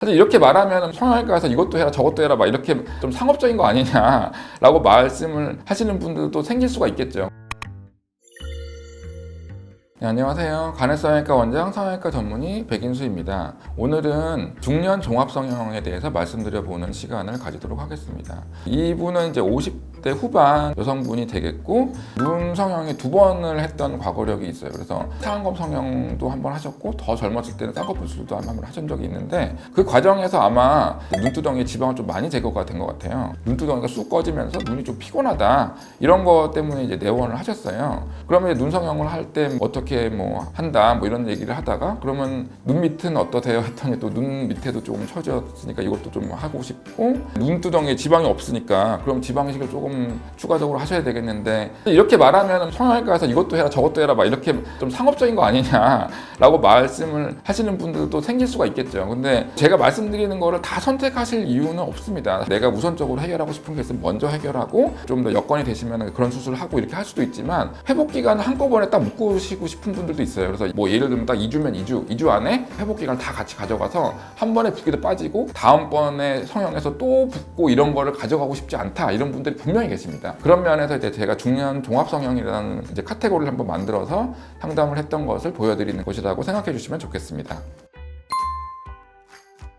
사실 이렇게 말하면 성형외과에서 이것도 해라 저것도 해라 막 이렇게 좀 상업적인 거 아니냐라고 말씀을 하시는 분들도 생길 수가 있겠죠. 네, 안녕하세요. 간해성형외과 원장 성형외과 전문의 백인수입니다. 오늘은 중년 종합성형에 대해서 말씀드려보는 시간을 가지도록 하겠습니다. 이분은 이제 50 대 후반 여성분이 되겠고 눈 성형이 두 번을 했던 과거력이 있어요. 그래서 상안검 성형도 한 번 하셨고 더 젊었을 때는 쌍꺼풀 수술도 한 번 하신 적이 있는데 그 과정에서 아마 눈두덩이에 지방을 좀 많이 제거가 된 것 같아요. 눈두덩이가 쑥 꺼지면서 눈이 좀 피곤하다 이런 것 때문에 이제 내원을 하셨어요. 그러면 눈 성형을 할 때 어떻게 뭐 한다 뭐 이런 얘기를 하다가 그러면 눈 밑은 어떠세요 했더니 또 눈 밑에도 조금 처졌으니까 이것도 좀 하고 싶고 눈두덩이에 지방이 없으니까 그럼 지방 이식을 조금 추가적으로 하셔야 되겠는데 이렇게 말하면 성형외과에서 이것도 해라 저것도 해라 막 이렇게 좀 상업적인 거 아니냐라고 말씀을 하시는 분들도 생길 수가 있겠죠. 근데 제가 말씀드리는 거를 다 선택하실 이유는 없습니다. 내가 우선적으로 해결하고 싶은 게 있으면 먼저 해결하고 좀 더 여건이 되시면 그런 수술을 하고 이렇게 할 수도 있지만 회복 기간을 한꺼번에 딱 묶으시고 싶은 분들도 있어요. 그래서 뭐 예를 들면 딱 2주면 2주, 2주 안에 회복 기간을 다 같이 가져가서 한 번에 붓기도 빠지고 다음번에 성형해서 또 붓고 이런 거를 가져가고 싶지 않다 이런 분들이 분명 히 계십니다. 그런 면에서 이제 제가 중년 종합 성형이라는 이제 카테고리를 한번 만들어서 상담을 했던 것을 보여드리는 것이라고 생각해 주시면 좋겠습니다.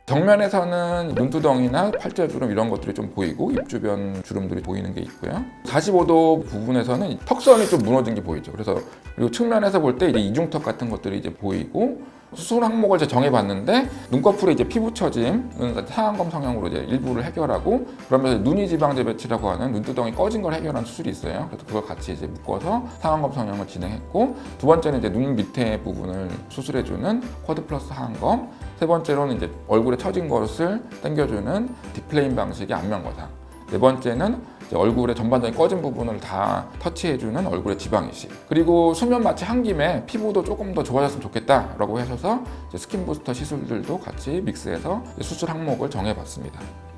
정면에서는 눈두덩이나 팔자주름 이런 것들이 좀 보이고 입 주변 주름들이 보이는 게 있고요. 45도 부분에서는 턱선이 좀 무너진 게 보이죠. 그래서 그리고 측면에서 볼 때 이중턱 같은 것들이 이제 보이고 수술 항목을 이제 정해봤는데 눈꺼풀에 이제 피부 처짐은 상안검 성형으로 이제 일부를 해결하고 그러면서 눈이 지방제 배치라고 하는 눈두덩이 꺼진 걸 해결한 수술이 있어요. 그래서 그걸 같이 이제 묶어서 상안검 성형을 진행했고 두 번째는 이제 눈 밑에 부분을 수술해주는 쿼드 플러스 하안검 세 번째로는 이제 얼굴에 처진 것을 당겨주는 디플레인 방식의 안면 거상 네 번째는 얼굴의 전반적인 꺼진 부분을 다 터치해주는 얼굴의 지방 이식. 그리고 수면 마취 한 김에 피부도 조금 더 좋아졌으면 좋겠다라고 하셔서 스킨 부스터 시술들도 같이 믹스해서 수술 항목을 정해봤습니다.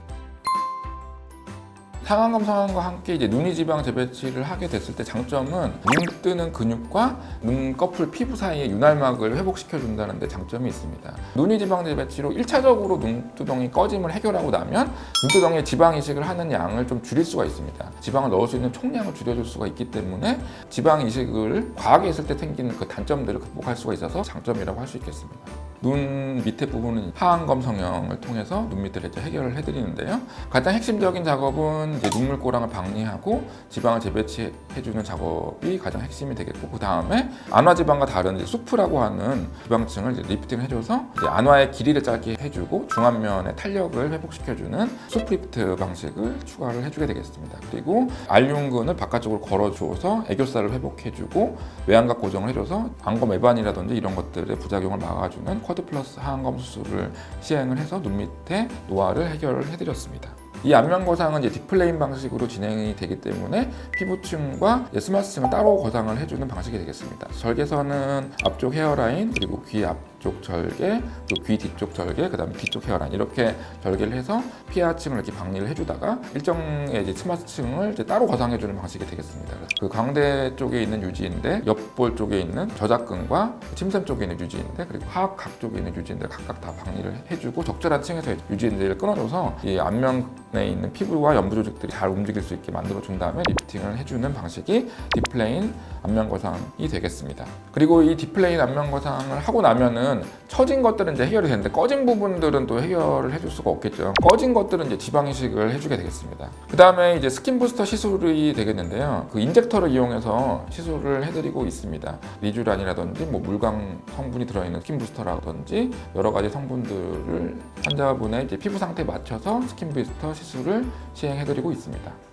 상안검 성형과 함께 이제 눈이 지방 재배치를 하게 됐을 때 장점은 눈 뜨는 근육과 눈꺼풀 피부 사이의 윤활막을 회복시켜 준다는 데 장점이 있습니다. 눈이 지방 재배치로 1차적으로 눈두덩이 꺼짐을 해결하고 나면 눈두덩이에 지방 이식을 하는 양을 좀 줄일 수가 있습니다. 지방을 넣을 수 있는 총량을 줄여줄 수가 있기 때문에 지방 이식을 과하게 했을 때 생기는 그 단점들을 극복할 수가 있어서 장점이라고 할 수 있겠습니다. 눈 밑에 부분은 하안검 성형을 통해서 눈 밑을 해결을 해드리는데요. 가장 핵심적인 작업은 이제 눈물고랑을 박리하고 지방을 재배치해주는 작업이 가장 핵심이 되겠고 그 다음에 안화 지방과 다른 이제 수프라고 하는 지방층을 이제 리프팅을 해줘서 이제 안화의 길이를 짧게 해주고 중안면의 탄력을 회복시켜주는 수프리프트 방식을 추가를 해주게 되겠습니다. 그리고 알륜근을 바깥쪽으로 걸어줘서 애교살을 회복해주고 외양각 고정을 해줘서 안검 외반이라든지 이런 것들의 부작용을 막아주는 쿼드 플러스 하안검 수술을 시행을 해서 눈 밑에 노화를 해결을 해드렸습니다. 이 안면 거상은 이제 디플레인 방식으로 진행이 되기 때문에 피부층과 스마트층을 따로 거상을 해주는 방식이 되겠습니다. 절개선은 앞쪽 헤어라인 그리고 귀 앞 쪽 절개, 그리고 귀 뒤쪽 절개, 그 다음에 뒤쪽 헤어라인 이렇게 절개를 해서 피하층을 이렇게 박리를 해주다가 일정의 이제 스마트층을 이제 따로 거상해주는 방식이 되겠습니다. 그 광대 쪽에 있는 유지인데 옆볼 쪽에 있는 저작근과 침샘 쪽에 있는 유지인데 그리고 하악각 쪽에 있는 유지인데 각각 다 박리를 해주고 적절한 층에서 유지인들을 끊어줘서 이 안면에 있는 피부와 연부 조직들이 잘 움직일 수 있게 만들어 준 다음에 리프팅을 해주는 방식이 디플레인 안면 거상이 되겠습니다. 그리고 이 디플레인 안면 거상을 하고 나면은 처진 것들은 이제 해결이 되는데 꺼진 부분들은 또 해결을 해줄 수가 없겠죠. 꺼진 것들은 이제 지방 이식을 해주게 되겠습니다. 그 다음에 이제 스킨 부스터 시술이 되겠는데요. 그 인젝터를 이용해서 시술을 해드리고 있습니다. 리쥬란이라든지 뭐 물광 성분이 들어있는 스킨 부스터라든지 여러 가지 성분들을 환자분의 이제 피부 상태에 맞춰서 스킨 부스터 시술을 시행해드리고 있습니다.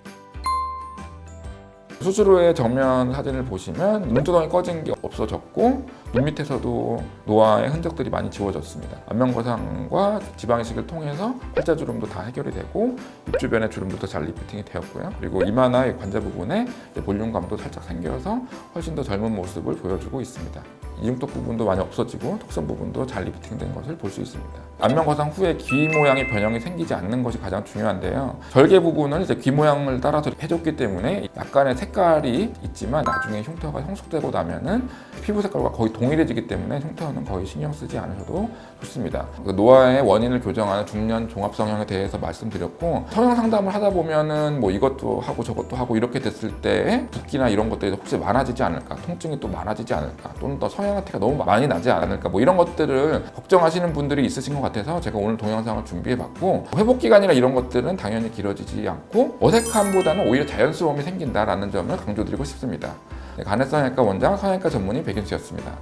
수술 후에 정면 사진을 보시면 눈두덩이 꺼진 게 없어졌고 눈 밑에서도 노화의 흔적들이 많이 지워졌습니다. 안면거상과 지방이식을 통해서 팔자 주름도 다 해결이 되고 입 주변의 주름도 잘 리프팅이 되었고요. 그리고 이마나 이 관자 부분에 볼륨감도 살짝 생겨서 훨씬 더 젊은 모습을 보여주고 있습니다. 이중턱 부분도 많이 없어지고 턱선 부분도 잘 리프팅된 것을 볼 수 있습니다. 안면 거상 후에 귀 모양의 변형이 생기지 않는 것이 가장 중요한데요. 절개 부분은 이제 귀 모양을 따라서 해줬기 때문에 약간의 색깔이 있지만 나중에 흉터가 형성되고 나면은 피부 색깔과 거의 동일해지기 때문에 흉터는 거의 신경 쓰지 않으셔도 좋습니다. 그 노화의 원인을 교정하는 중년 종합 성형에 대해서 말씀드렸고 성형 상담을 하다 보면은 뭐 이것도 하고 저것도 하고 이렇게 됐을 때 붓기나 이런 것들이 혹시 많아지지 않을까, 통증이 또 많아지지 않을까, 또는 더 성형 한 티가 너무 많이 나지 않을까, 뭐 이런 것들을 걱정하시는 분들이 있으신 것 같아서 제가 오늘 동영상을 준비해봤고 회복 기간이나 이런 것들은 당연히 길어지지 않고 어색함보다는 오히려 자연스러움이 생긴다라는 점을 강조드리고 싶습니다. 네, 간해성형외과 원장 성형외과 전문의 백윤수였습니다.